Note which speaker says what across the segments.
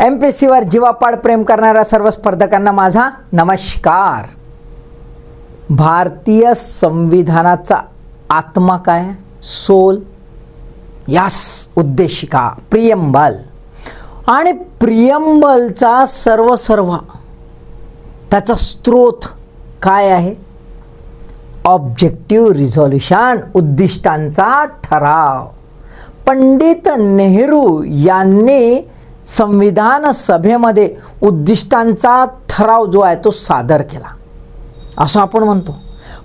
Speaker 1: M P सीवर जीवापाड प्रेम करणाऱ्या सर्व स्पर्धकांना माझा नमस्कार. भारतीय संविधानाचा आत्मा काय? सोल? यास उद्देशिका प्रियंबल. आणि प्रियंबलचा सर्व सर्व त्याचा स्रोत काय आहे? ऑब्जेक्टिव्ह रिझॉल्युशन उद्दिष्टांचा ठराव. पंडित नेहरू यांनी संविधान सभेमध्ये उद्दिष्टांचा ठराव जो आहे तो सादर केला. असं आपण म्हणतो.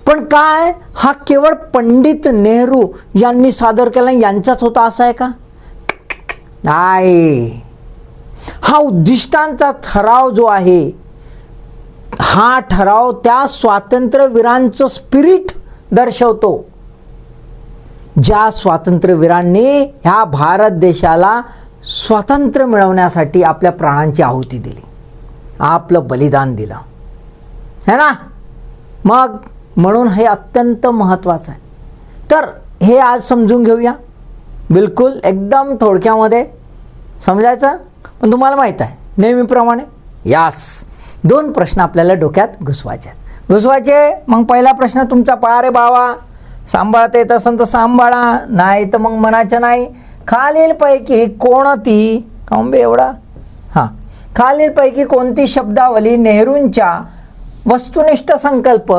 Speaker 1: पण काय? हा केवळ पंडित नेहरू यांनी सादर केला यांचाच होता असा आहे का? नाही. हा उद्दिष्टांचा ठराव जो आहे हा ठराव त्या स्वातंत्र्यवीरांचं स्पिरिट दर्शवतो. ज्या स्वातंत्र्यवीरांनी ह्या भारत देशाला स्वातंत्र्य मिळवण्यासाठी आपल्या प्राणांची आहुती दिली. आपलं बलिदान दिलं. है ना? मग म्हणून हे अत्यंत महत्त्वाचं आहे. तर हे आज समजून घेऊया. बिलकुल एकदम थोडक्यामध्ये समजायचं? पण तुम्हाला माहीत आहे नेहमीप्रमाणे यास दोन प्रश्न आपल्याला डोक्यात घुसवायचे आहेत. घुसवायचे मग पहिला प्रश्न तुमचा पहा रे बावा सांभाळता येत असेल तर सांभाळा नाही तर मग म्हणायचं नाही. खालीलपैकी कोणती कांबे एवढा? हां. खालीलपैकी कोणती शब्दावली नेहरूंच्या वस्तुनिष्ठ संकल्प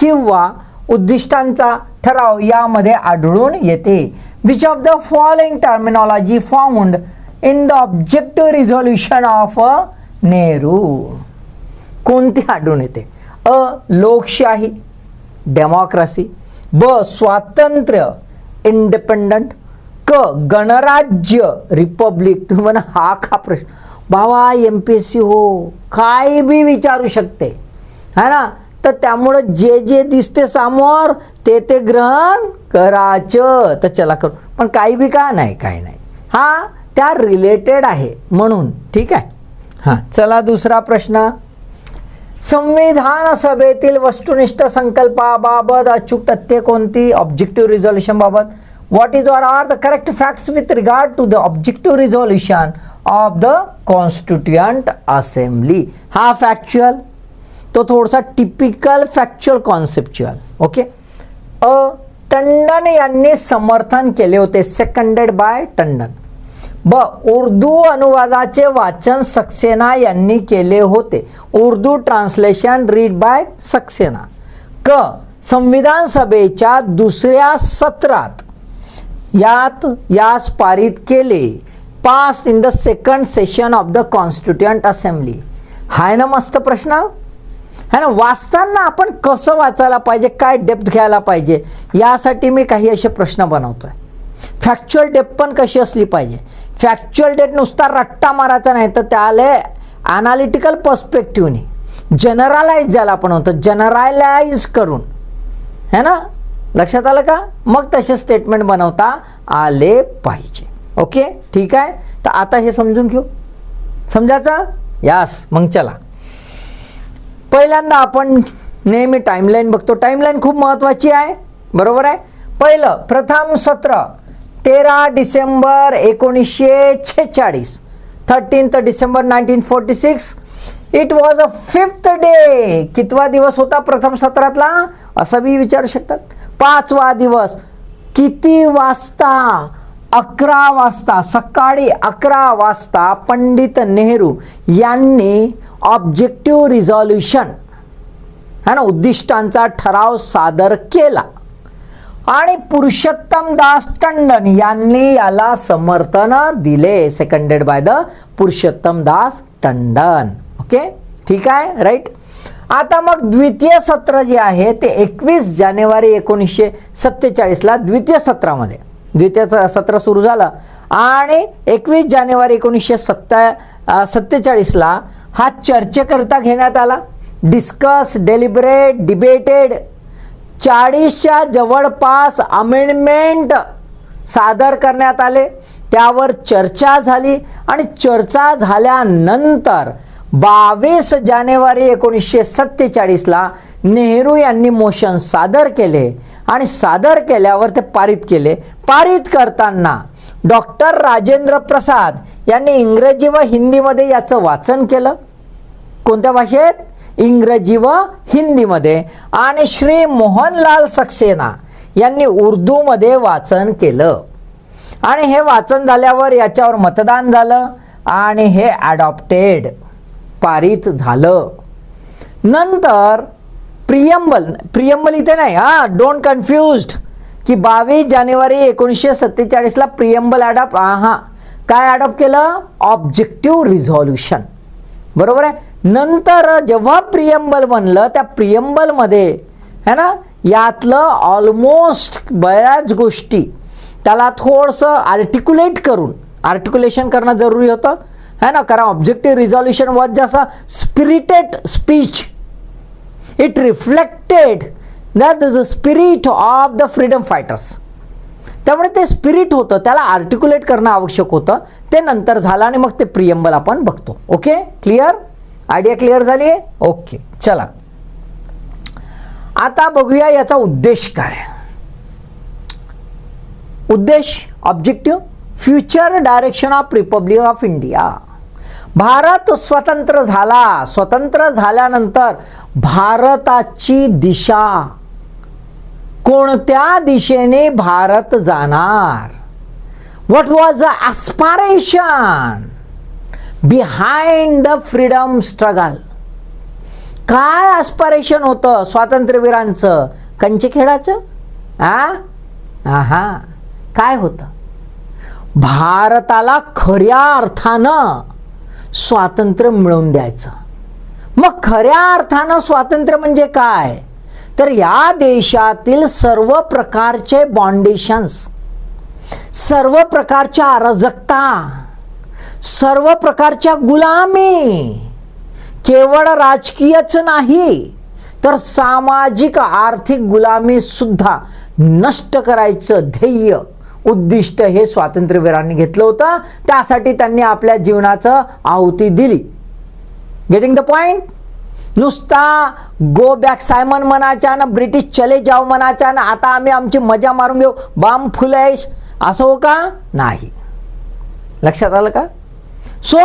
Speaker 1: किंवा उद्दिष्टांचा ठराव यामध्ये आढळून येते? Which of the following terminology found in the objective resolution of Nehru कोणती आढळून येते? अ लोकशाही डेमोक्रेसी ब स्वातंत्र्य इंडिपेंडंट क गणराज्य रिपब्लिक. तुम्ही म्हणा हा का प्रश्न? बाबा एम पी एस सी हो. काय बी विचारू शकते. है ना? तर त्यामुळं जे जे दिसते समोर ते ते ग्रहण करायचं. तर चला करू. पण काही बी का? नाही काही नाही. हा त्या रिलेटेड आहे म्हणून. ठीक आहे? हां चला दुसरा प्रश्न. संविधान सभेतील वस्तुनिष्ठ संकल्पाबाबत अचूक तथ्य कोणती? ऑब्जेक्टिव्ह रिझॉल्युशन बाबत. What is or are the correct facts with regard to the objective resolution of the constituent assembly हा फॅक्च्युअल तो थोडासा typical factual conceptual okay A Tandon यांनी समर्थन केले होते सेकंडेड बाय टंडन. ब उर्दू अनुवादाचे वाचन सक्सेना यांनी केले होते. Urdu translation read by Saxena. क संविधान सभेच्या दुसऱ्या सत्रात यात यास पारित केले. Pass in the second session of the constituent assembly हाय ना मस्त प्रश्न? है ना? वाचताना आपण कसं वाचायला पाहिजे? काय डेप्थ घ्यायला पाहिजे? यासाठी मी काही असे प्रश्न बनवतोय. फॅक्च्युअल डेप्थ पण कशी असली पाहिजे? फॅक्च्युअल डेट नुसता रट्टा मारायचा नाही तर त्याला अनालिटिकल पर्स्पेक्टिव्हने जनरलाइज ज्याला आपण होतं जनरलाइज करून. है ना? लक्षात आलं का? मग तसे स्टेटमेंट बनवता आले पाहिजे. ओके ठीक आहे? तर आता हे समजून घेऊ. समजायचा? यास मग चला. पहिल्यांदा आपण नेहमी टाईमलाईन बघतो. टाईमलाईन खूप महत्त्वाची आहे. बरोबर आहे? पहिलं प्रथम सत्र तेरा डिसेंबर एकोणीसशे छेचाळीस. Thirteenth December nineteen forty six it was a fifth day कितवा दिवस होता प्रथम सत्रातला? असं बी विचारू शकतात? पाचवा दिवस. किती वाजता? अकरा वाजता. सकाळी अकरा वाजता पंडित नेहरू यांनी ऑब्जेक्टिव्ह रिझॉल्युशन है ना उद्दिष्टांचा ठराव सादर केला. आणि पुरुषोत्तम दास टंडन यांनी याला समर्थन दिले. Seconded by the Purushottam Das Tandon. Okay ठीक आहे? राईट आता मग द्वितीय सत्र जे आहे ते एकवीस जानेवारी एकोणीसशे सत्तेचाळीसला द्वितीय सत्रामध्ये. द्वितीय स- सत्र सुरू झालं. आणि एकवीस जानेवारी एकोणीसशे सत्ता सत्तेचाळीसला हा चर्चेकरता घेण्यात आला. डिस्कस डेलिबरेट डिबेटेड चाळीसच्या जवळपास अमेंडमेंट सादर करण्यात आले. त्यावर चर्चा झाली आणि चर्चा झाल्यानंतर बावीस जानेवारी एकोणीसशे सत्तेचाळीसला नेहरू यांनी मोशन सादर केले आणि सादर केल्यावर ते पारित केले. पारित करताना डॉक्टर राजेंद्र प्रसाद यांनी इंग्रजी व हिंदीमध्ये याचं वाचन केलं. कोणत्या भाषेत? इंग्रजी व हिंदीमध्ये. आणि श्री मोहनलाल सक्सेना यांनी उर्दूमध्ये वाचन केलं. आणि हे वाचन झाल्यावर याच्यावर मतदान झालं आणि हे ॲडॉप्टेड पारित झालं. नंतर प्रियंबल प्रियंबल इथे नाही हा डोंट कन्फ्युज्ड की बावीस जानेवारी एकोणीसशे सत्तेचाळीसला प्रियंबल ॲडॉप्ट हां काय ॲडॉप्ट केलं? ऑब्जेक्टिव्ह रिझॉल्युशन बरोबर आहे? नंतर जेव्हा प्रियंबल बनलं त्या प्रियंबलमध्ये है ना यातलं ऑलमोस्ट बऱ्याच गोष्टी त्याला थोडंसं आर्टिक्युलेट करून आर्टिक्युलेशन करणं जरुरी होतं. है ना? कारण ऑब्जेक्टिव्ह रिझॉल्युशन वॉज जसा? Spirited speech it reflected that a spirit of the freedom fighters त्यामुळे ते स्पिरिट होतं त्याला आर्टिक्युलेट करणं आवश्यक होतं. ते नंतर झालं आणि मग ते प्रियंबल आपण बघतो. ओके क्लिअर आयडिया क्लिअर झाली? आहे ओके चला. आता बघूया याचा उद्देश काय? उद्देश objective future direction of republic of India Bharat स्वतंत्र झाला. स्वतंत्र झाल्यानंतर भारताची दिशा कोणत्या दिशेने भारत जाणार? What was a aspiration behind the freedom struggle काय ॲस्पारेशन होतं स्वातंत्र्यवीरांचं? कंचखेडाचं? आ? हा काय होतं? भारताला खऱ्या अर्थानं स्वातंत्र्य मिळवून द्यायचं. मग खऱ्या अर्थानं स्वातंत्र्य म्हणजे काय? तर या देशातील सर्व प्रकारचे बॉन्डेशन्स सर्व प्रकारच्या अराजकता सर्व प्रकारच्या गुलामी केवळ राजकीयच नाही तर सामाजिक आर्थिक गुलामी सुद्धा नष्ट करायचं ध्येय उद्दिष्ट हे स्वातंत्र्यवीरांनी घेतलं होतं. त्यासाठी त्यांनी आपल्या जीवनाचं आहुती दिली. गेटिंग द पॉइंट नुसता गो बॅक सायमन म्हणायच्या ना ब्रिटिश चले जाव म्हणायच्या ना आता आम्ही आमची मजा मारून घेऊ. बाम फुलेश असं हो का? नाही. लक्षात आलं का? So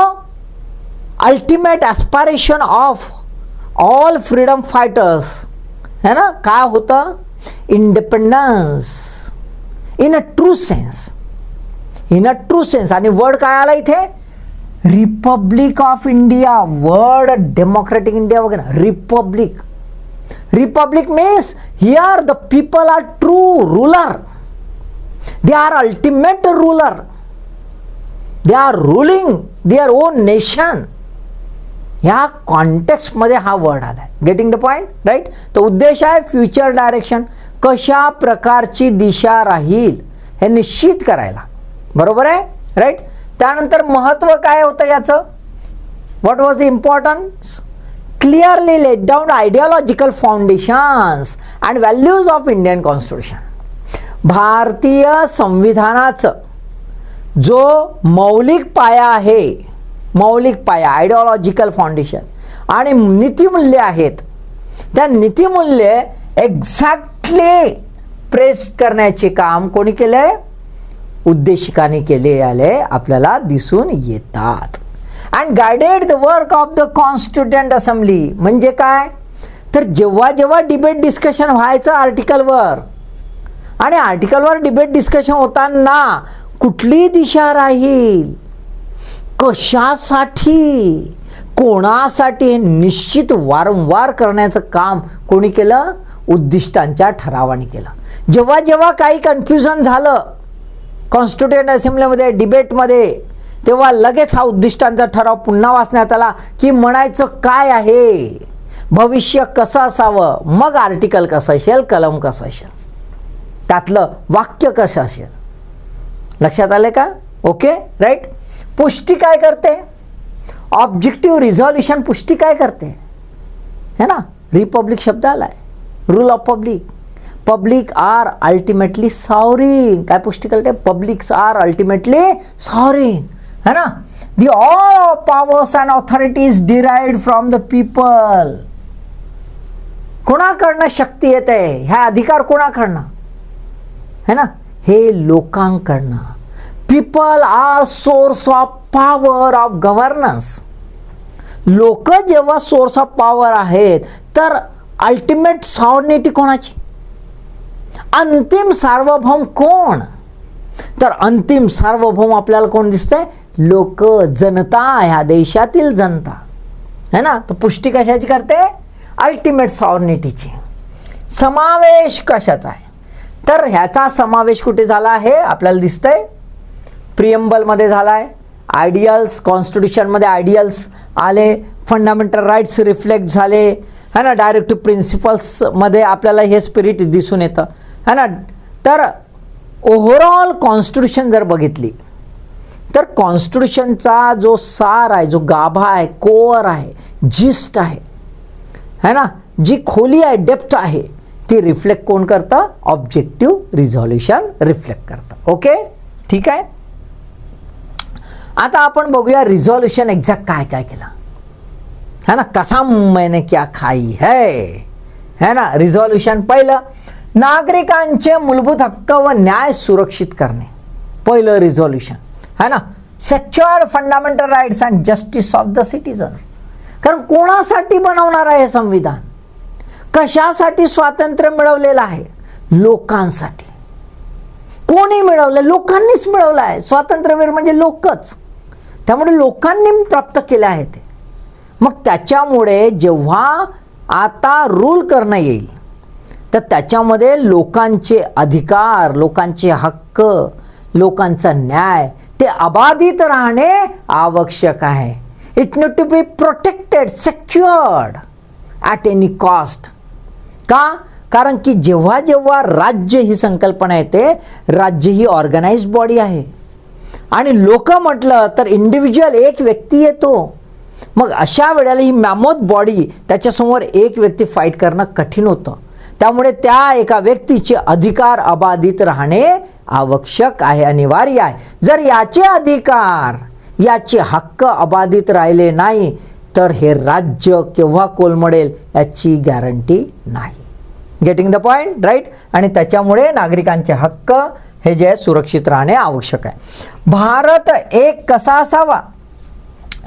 Speaker 1: ultimate aspiration of all freedom fighters है ना? काय होतं? Independence in a true sense in a true sense आणि वर्ड काय आला इथे? Republic of India word democratic India वगैरे. Republic republic means here the people are true ruler they are ultimate ruler they are ruling their own nation ह्या कॉन्टेक्स्टमध्ये हा word आला आहे गेटिंग द पॉईंट राईट तर उद्देश आहे फ्युचर डायरेक्शन कशा प्रकारची दिशा राहील हे निश्चित करायला. बरोबर आहे? राईट त्यानंतर महत्त्व काय होतं याचं? What was the importance clearly laid down ideological foundations and values of Indian constitution भारतीय संविधानाचं जो मौलिक पाया आहे मौलिक पाया आयडिओलॉजिकल फाउंडेशन आणि नीतिमूल्य आहेत. त्या नीतिमूल्य एक्झॅक्टली प्रेस करण्याचे काम कोणी केलंय? उद्देशिकाने केले आले आपल्याला दिसून येतात. And guided the work of the constituent assembly म्हणजे काय? तर जेव्हा जेव्हा डिबेट डिस्कशन व्हायचं आर्टिकलवर आणि आर्टिकलवर डिबेट डिस्कशन होताना कुठली दिशा राहील? कशासाठी? कोणासाठी? हे निश्चित वारंवार करण्याचं काम कोणी केलं? उद्दिष्टांच्या ठरावाने केलं. जेव्हा जेव्हा काही कन्फ्युजन झालं कॉन्स्टिट्युएंट असेंब्लीमध्ये डिबेटमध्ये तेव्हा लगेच हा उद्दिष्टांचा ठराव पुन्हा वाचण्यात आला की म्हणायचं काय आहे? भविष्य कसं असावं? मग आर्टिकल कसं असेल? कलम कसं असेल? त्यातलं वाक्य कसं असेल? लक्षात आले का? ओके राईट पुष्टी काय करते? ऑब्जेक्टिव्ह रिझॉल्युशन पुष्टी काय करते? है ना? रिपब्लिक शब्द आलाय. Rule of public public are ultimately sovereign काय पुष्टी करते? पब्लिक्स आर अल्टिमेटली सॉरीन है ना? The all powers and authorities derived from the people कोणाकडनं शक्ती येते? ह्या अधिकार कोणाकडनं? है ना? हे लोकांकडनं. People are source of power of governance लोक जेव्हा सोर्स ऑफ पॉवर आहेत तर अल्टिमेट सॉर्निटी कोणाची? अंतिम सार्वभौम कोण? तर अंतिम सार्वभौम आपल्याला कोण दिसतंय? लोक जनता ह्या देशातील जनता. है ना? तर पुष्टी कशाची करते? अल्टिमेट सॉर्निटीची समावेश कशाचा आहे? तर ह्याचा समावेश कुठे झाला आहे? आपल्याला दिसतंय प्रियम्बलमध्ये झाला आहे आयडियल्स कॉन्स्टिट्यूशनमध्ये आयडियल्स आले. फंडामेंटल राईट्स रिफ्लेक्ट झाले. है ना? डायरेक्टिव्ह प्रिन्सिपल्समध्ये आपल्याला हे स्पिरिट दिसून येतं. है ना? तर ओव्हरऑल कॉन्स्टिट्यूशन जर बघितली तर कॉन्स्टिट्यूशनचा जो सार आहे जो गाभा आहे कोअर आहे जिस्ट आहे है ना? जी खोली आहे डेप्थ आहे ती रिफ्लेक्ट कोण करतं? ऑब्जेक्टिव्ह रिझॉल्युशन रिफ्लेक्ट करतं. ओके ठीक आहे? आता आपण बघूया रिझॉल्युशन एक्झॅक्ट काय काय केलं. है ना? कसा मैंने क्या खाई है? है ना? रिझॉल्युशन पहिलं नागरिकांचे मूलभूत हक्क व न्याय सुरक्षित करणे. पहिलं रिझॉल्युशन है ना? Secure fundamental rights and justice of the citizens कारण कोणासाठी बनवणार आहे हे संविधान? कशासाठी स्वातंत्र्य मिळवलेलं आहे? लोकांसाठी. कोणी मिळवलं? लोकांनीच मिळवलं आहे. स्वातंत्र्यवीर म्हणजे लोकच. त्यामुळे लोकांनी प्राप्त केले आहे ते. मग त्याच्यामुळे जेव्हा आता रूल करणं येईल तर त्याच्यामध्ये लोकांचे अधिकार लोकांचे हक्क लोकांचा न्याय ते अबाधित राहणे आवश्यक आहे. It need to be protected secured at any cost का? कारण की जेव्हा जेव्हा राज्य ही संकल्पना येते राज्य ही ऑर्गनाइज बॉडी आहे. आणि लोक म्हटलं तर इंडिव्हिज्युअल एक व्यक्ती येतो. मग अशा वेळेला ही मॅमोथ बॉडी त्याच्यासमोर एक व्यक्ती फाईट करणं कठीण होतं. त्यामुळे त्या एका व्यक्तीचे अधिकार अबाधित राहणे आवश्यक आहे अनिवार्य आहे. जर याचे अधिकार याचे हक्क अबाधित राहिले नाही तर हे राज्य केव्हा कोलमडेल याची गॅरंटी नाही. गेटिंग द पॉईंट राईट आणि त्याच्यामुळे नागरिकांचे हक्क हे जे आहे सुरक्षित राहणे आवश्यक आहे. भारत एक कसा असावा?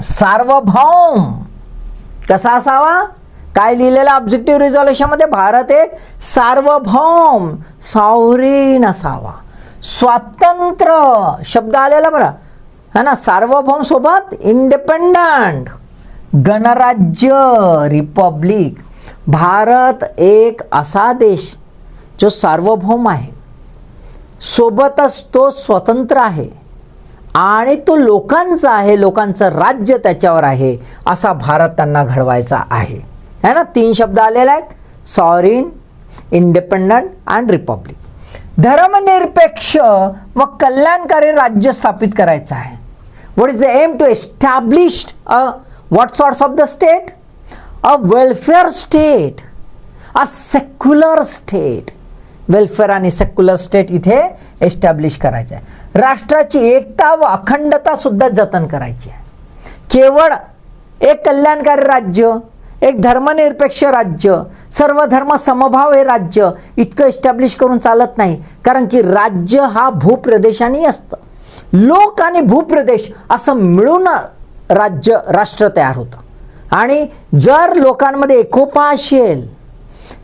Speaker 1: सार्वभौम कसा असावा? काय लिहिलेलं ऑब्जेक्टिव्ह रिझॉल्युशनमध्ये भारत एक सार्वभौम सावरीण असावा. स्वातंत्र्य शब्द आलेला बरं. है ना? सार्वभौम सोबत इंडिपेंडंट गणराज्य रिपब्लिक भारत एक असा देश जो सार्वभौम आहे. सोबतच तो स्वतंत्र आहे आणि तो लोकांचा आहे लोकांचं राज्य त्याच्यावर आहे असा भारत त्यांना घडवायचा आहे. है ना? तीन शब्द आलेले आहेत. सॉरिन इंडिपेंडंट अँड रिपब्लिक धर्मनिरपेक्ष व कल्याणकारी राज्य स्थापित करायचं आहे. What is the aim to establish a what sorts of the state a welfare state a secular state welfare आणि सेक्युलर स्टेट इथे एस्टॅब्लिश करायचं. आहे राष्ट्राची एकता व अखंडता सुद्धा जतन करायची आहे. केवळ एक कल्याणकारी राज्य एक धर्मनिरपेक्ष राज्य सर्व धर्म समभाव हे राज्य इतकं एस्टॅब्लिश करून चालत नाही. कारण की राज्य हा भूप्रदेशाने असतं. लोक आणि भूप्रदेश असं मिळून राज्य राष्ट्र तयार होतं. आणि जर लोकांमध्ये एकोपा असेल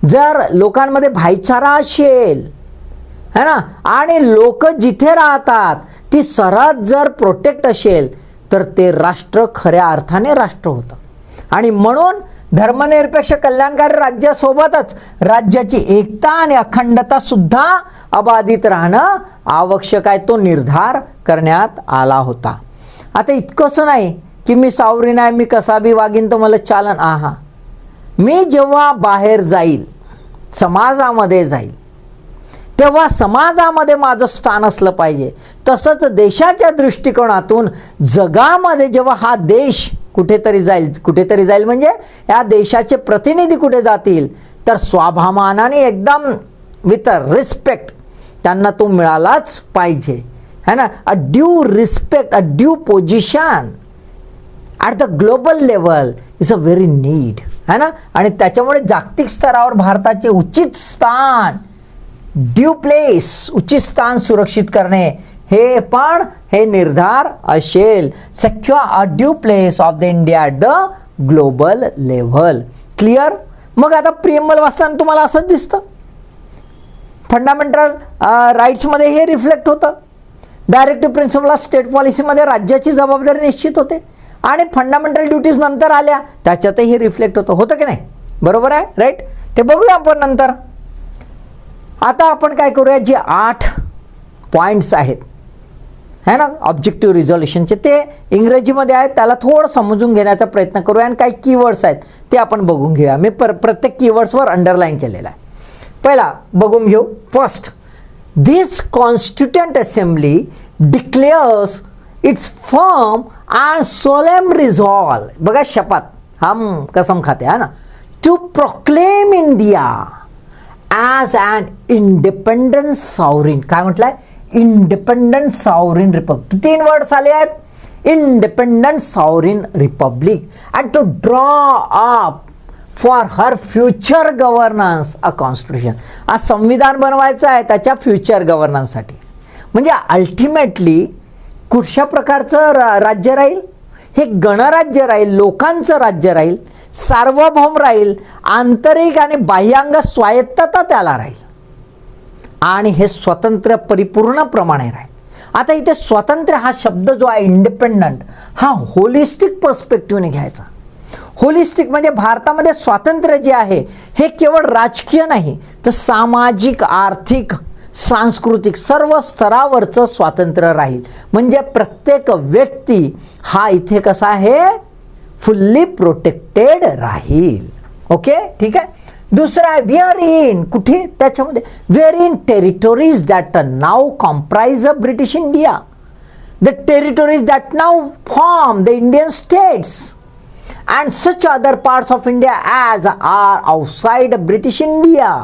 Speaker 1: जर लोकांमध्ये भाईचारा असेल है ना? आणि लोक जिथे राहतात ती सरहद जर प्रोटेक्ट असेल तर ते राष्ट्र खऱ्या अर्थाने राष्ट्र होतं. आणि म्हणून धर्मनिरपेक्ष कल्याणकारी राज्यासोबतच राज्याची एकता आणि अखंडता सुद्धा अबाधित राहणं आवश्यक आहे तो निर्धार करण्यात आला होता. आता इतकंच नाही की मी सावरी नाही मी कसा बी वागीन तर मला चालन. आहा. मी जेव्हा बाहेर जाईल समाजामध्ये जाईल तेव्हा समाजामध्ये माझं स्थान असलं पाहिजे. तसंच देशाच्या दृष्टिकोनातून जगामध्ये जेव्हा हा देश कुठेतरी जाईल कुठेतरी जाईल म्हणजे या देशाचे प्रतिनिधी कुठे जातील तर स्वाभिमानाने एकदम विथ अ रिस्पेक्ट त्यांना तो मिळालाच पाहिजे. है ना? A due respect a due position at the global level is a very need है ना? आणि त्याच्यामुळे जागतिक स्तरावर भारताचे उचित स्थान ड्यू प्लेस उचित स्थान सुरक्षित करणे हे पण हे निर्धार असेल. Secure a due place of the India at the global level clear मग आता प्रियमल वाचताना तुम्हाला असंच दिसतं. फंडामेंटल राईट्समध्ये uh, हे रिफ्लेक्ट होतं. डायरेक्टिव्ह प्रिन्सिपल ऑफ स्टेट पॉलिसीमध्ये राज्याची जबाबदारी निश्चित होते. आणि फंडामेंटल ड्युटीज नंतर आल्या त्याच्यातही रिफ्लेक्ट होतं. होतं की नाही? बरोबर आहे? राईट ते बघूया आपण नंतर. आता आपण काय करूया? जे आठ पॉईंट्स आहेत. है ना? ऑब्जेक्टिव्ह रिझॉल्युशनचे ते इंग्रजीमध्ये आहेत. त्याला थोडं समजून घेण्याचा प्रयत्न करूया. आणि काही कीवर्ड्स आहेत. ते आपण बघून घेऊया. मी पर प्रत्येक कीवर्ड्सवर अंडरलाईन केलेला आहे. पहिला बघून घेऊ. First this constituent assembly declares its firm or solemn resolve बघा शपथ. हम कसम खाते हा ना? To proclaim India as an independent sovereign काय म्हटलंय? इंडिपेंडंट सॉवरिन रिपब्लिक तीन वर्ड्स आले आहेत. Independent sovereign republic and to draw up for her future governance a constitution आज संविधान बनवायचं आहे त्याच्या फ्युचर गव्हर्नन्ससाठी म्हणजे अल्टिमेटली कुठशा प्रकारचं रा राज्य राहील? हे गणराज्य राहील लोकांचं राज्य राहील सार्वभौम राहील आंतरिक आणि बाह्यांग स्वायत्तता त्याला राहील. आणि हे स्वतंत्र परिपूर्णप्रमाणे राहील. आता इथे स्वातंत्र्य हा शब्द जो आहे इंडिपेंडंट हा होलिस्टिक पर्स्पेक्टिव्हने घ्यायचा. होलिस्टिक म्हणजे भारतामध्ये स्वातंत्र्य जे आहे हे केवळ राजकीय नाही तर सामाजिक आर्थिक सांस्कृतिक सर्व स्तरावरचं स्वातंत्र्य राहील. म्हणजे प्रत्येक व्यक्ती हा इथे कसा आहे? फुल्ली प्रोटेक्टेड राहील. ओके ठीक आहे? दुसरा आहे विअर इन कुठे? त्याच्यामध्ये wherein territories that now comprise a British India the territories that now form the Indian states and such other parts of India as are outside British India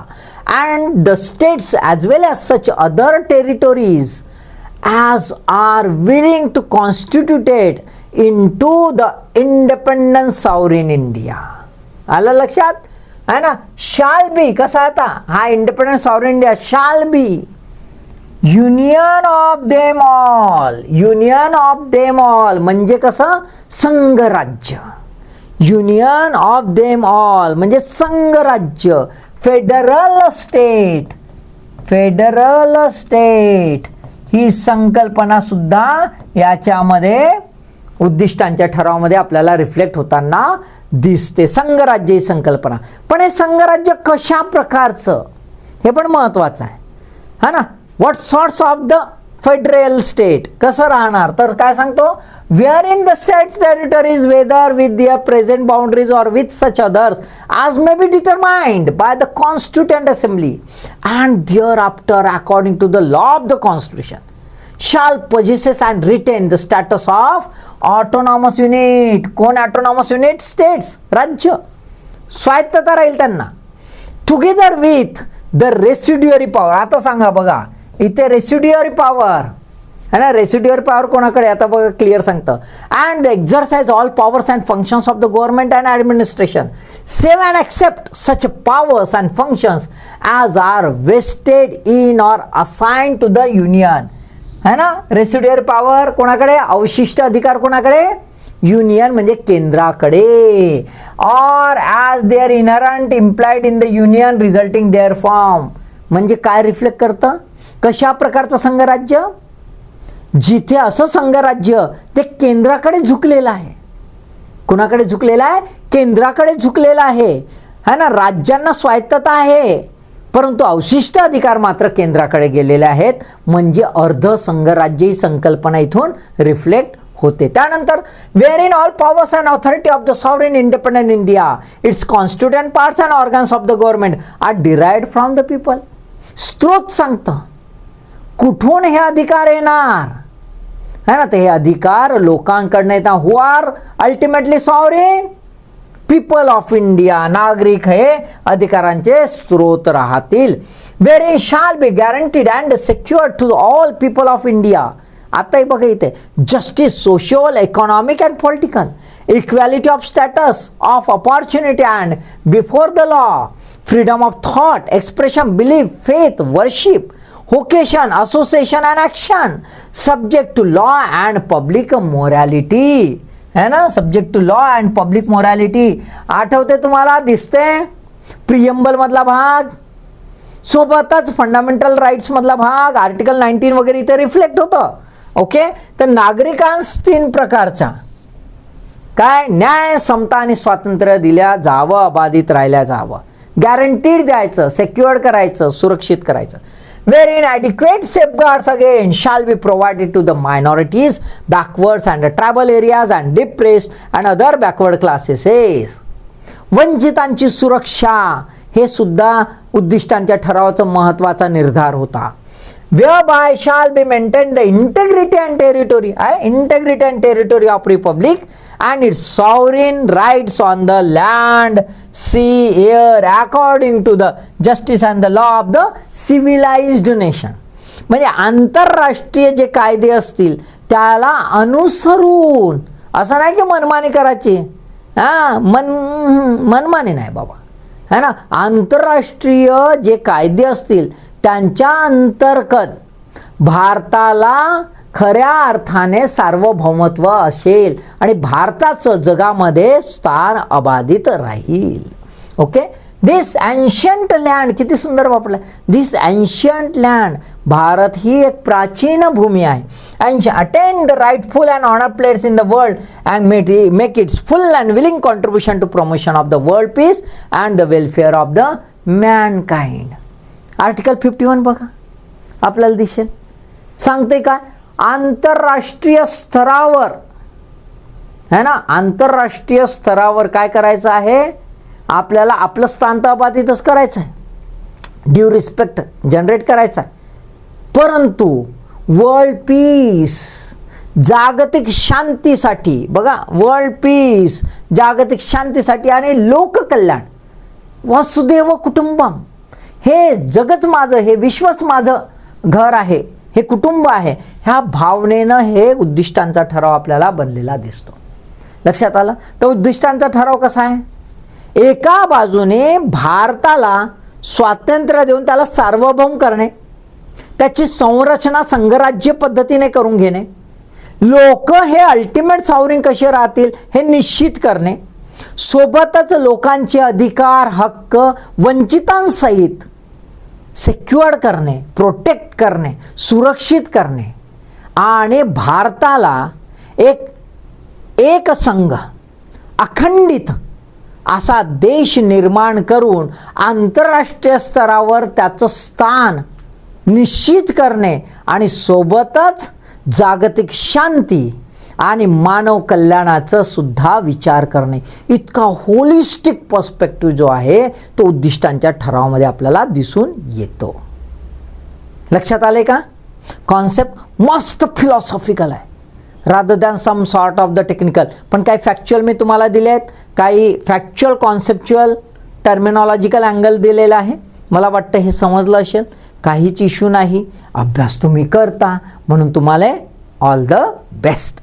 Speaker 1: and the states as well as such other territories as are willing to constitute it into the independent sovereign India. आलं लक्षात आहे ना shall be कसा आता हा independent sovereign India shall be union of them all union of them all म्हणजे कसं संघराज्य युनियन ऑफ देम ऑल म्हणजे संघराज्य फेडरल स्टेट फेडरल स्टेट ही संकल्पना सुद्धा याच्यामध्ये उद्दिष्टांच्या ठरावामध्ये आपल्याला रिफ्लेक्ट होताना दिसते. संघराज्य ही संकल्पना. पण हे संघराज्य कशा प्रकारचं? हे पण महत्वाचं आहे. हा ना? What sorts of the federal state कसं राहणार? तर काय सांगतो? Wherein the states territories whether with their present boundaries or with such others as may be determined by the constituent assembly and thereafter according to the law of the constitution shall possesses and retain the status of autonomous unit कोण autonomous unit states राज्य. स्वायत्तता राहील त्यांना. Together with the residuary power आता सांगा बघा. इथे रेसिड्युअरी power है ना? रेसिड्युअर पॉवर कोणाकडे आता बघा क्लिअर सांगतं. And exercise all powers and functions of the government and administration save and except such powers and functions as are vested in or assign to the union है ना? रेसिड्युअर पॉवर कोणाकडे? अवशिष्ट अधिकार कोणाकडे? युनियन म्हणजे केंद्राकडे. Or as they are inherent implied in the union resulting therefrom म्हणजे काय रिफ्लेक्ट करतं? कशा प्रकारचं संघराज्य? जिथे असं संघराज्य ते केंद्राकडे झुकलेलं आहे. कुणाकडे झुकलेलं आहे? केंद्राकडे झुकलेलं आहे. है ना? राज्यांना स्वायत्तता आहे. परंतु अवशिष्ट अधिकार मात्र केंद्राकडे गेलेले आहेत. म्हणजे अर्ध संघराज्य ही संकल्पना इथून रिफ्लेक्ट होते. त्यानंतर wherein all powers and authority of the sovereign independent India its constituent parts and organs of the government are derived from the people स्त्रोत सांगतं. कुठून हे अधिकार येणार? है ना? ते हे अधिकार लोकांकडनं येतात. Who are ultimately sovereign people of India नागरिक हे अधिकारांचे स्रोत राहतील. Very shall be guaranteed and secure to all people of India आता बघा इथे. Justice social economic and political equality of status of opportunity and before the law freedom of thought expression belief faith worship vocation association and action subject to law and public morality है ना? Subject to law and public morality आठवते तुम्हाला? दिसते? प्रियंबल मधला भाग. सोबतच fundamental rights मधला भाग. आर्टिकल नाईन्टीन वगैरे इथे रिफ्लेक्ट होतं. ओके तर नागरिकांस तीन प्रकारचा. काय? न्याय समता आणि स्वातंत्र्य दिल्या जावं अबाधित राहिल्या जावं. गॅरंटीड द्यायचं सेक्युअर्ड करायचं सुरक्षित करायचं. Wherein adequate safeguards again shall be provided to the minorities, backwards and the tribal areas and depressed and other backward classes. वंचितांची सुरक्षा हे सुद्धा उद्दिष्टांच्या ठरावाचा महत्त्वाचा निर्धार होता व्य by shall be maintain the integrity and territory I integrity and territory of republic and its sovereign rights on the land sea air according to the justice and the law of the civilized nation म्हणजे आंतरराष्ट्रीय जे कायदे असतील त्याला अनुसरून असं नाही की मनमानी करायची हा मन मनमानी नाही बाबा है ना आंतरराष्ट्रीय जे कायदे असतील त्यांच्या अंतर्गत भारताला खऱ्या अर्थाने सार्वभौमत्व असेल आणि भारताचं जगामध्ये स्थान अबाधित राहील. ओके दिस अँशियंट लँड किती सुंदर वापरलं. दिस अँशियंट लँड भारत ही एक प्राचीन भूमी आहे. अँश attend the rightful and honour plates in the world and met make its full and willing contribution to promotion of the world peace and the welfare of the mankind article fifty one बघा. आपल्याला दिसेल. सांगते काय आंतरराष्ट्रीय स्तरावर. है ना? आंतरराष्ट्रीय स्तरावर काय करायचं आहे? आपल्याला आपलं स्थान तपातीतच करायचं आहे. ड्यू रिस्पेक्ट जनरेट करायचा आहे. परंतु वर्ल्ड पीस जागतिक शांतीसाठी बघा वर्ल्ड पीस जागतिक शांतीसाठी आणि लोककल्याण वसुदेव कुटुंबम हे जगच माझं हे विश्वच माझं घर आहे. हे कुटुंब आहे. ह्या भावनेनं हे उद्दिष्टांचा ठराव आपल्याला बनलेला दिसतो. लक्षात आलं? तर उद्दिष्टांचा ठराव कसा आहे? एका बाजूने भारताला स्वातंत्र्य देऊन त्याला सार्वभौम करणे त्याची संरचना संघराज्य पद्धतीने करून घेणे लोक हे अल्टिमेट सावरिंग कसे राहतील हे निश्चित करणे सोबतच लोकांचे अधिकार हक्क वंचितांसहित सेक्युअर्ड करणे प्रोटेक्ट करणे सुरक्षित करणे. आणि भारताला एक एक संघ अखंडित असा देश निर्माण करून आंतरराष्ट्रीय स्तरावर त्याचं स्थान निश्चित करणे आणि सोबतच जागतिक शांती आणि मानव कल्याणाचं सुद्धा विचार करणे. इतका होलिस्टिक पर्स्पेक्टिव्ह जो आहे तो उद्दिष्टांच्या ठरावामध्ये आपल्याला दिसून येतो. लक्षात आले का? कॉन्सेप्ट मस्त फिलॉसॉफिकल आहे. Rather than some sort of the technical पण काही फॅक्च्युअल मी तुम्हाला दिले आहेत. काही फॅक्च्युअल कॉन्सेप्च्युअल टर्मिनॉलॉजिकल अँगल दिलेला आहे. मला वाटतं हे समजलं असेल. काहीच इश्यू नाही. अभ्यास तुम्ही करता. म्हणून तुम्हाला ऑल द बेस्ट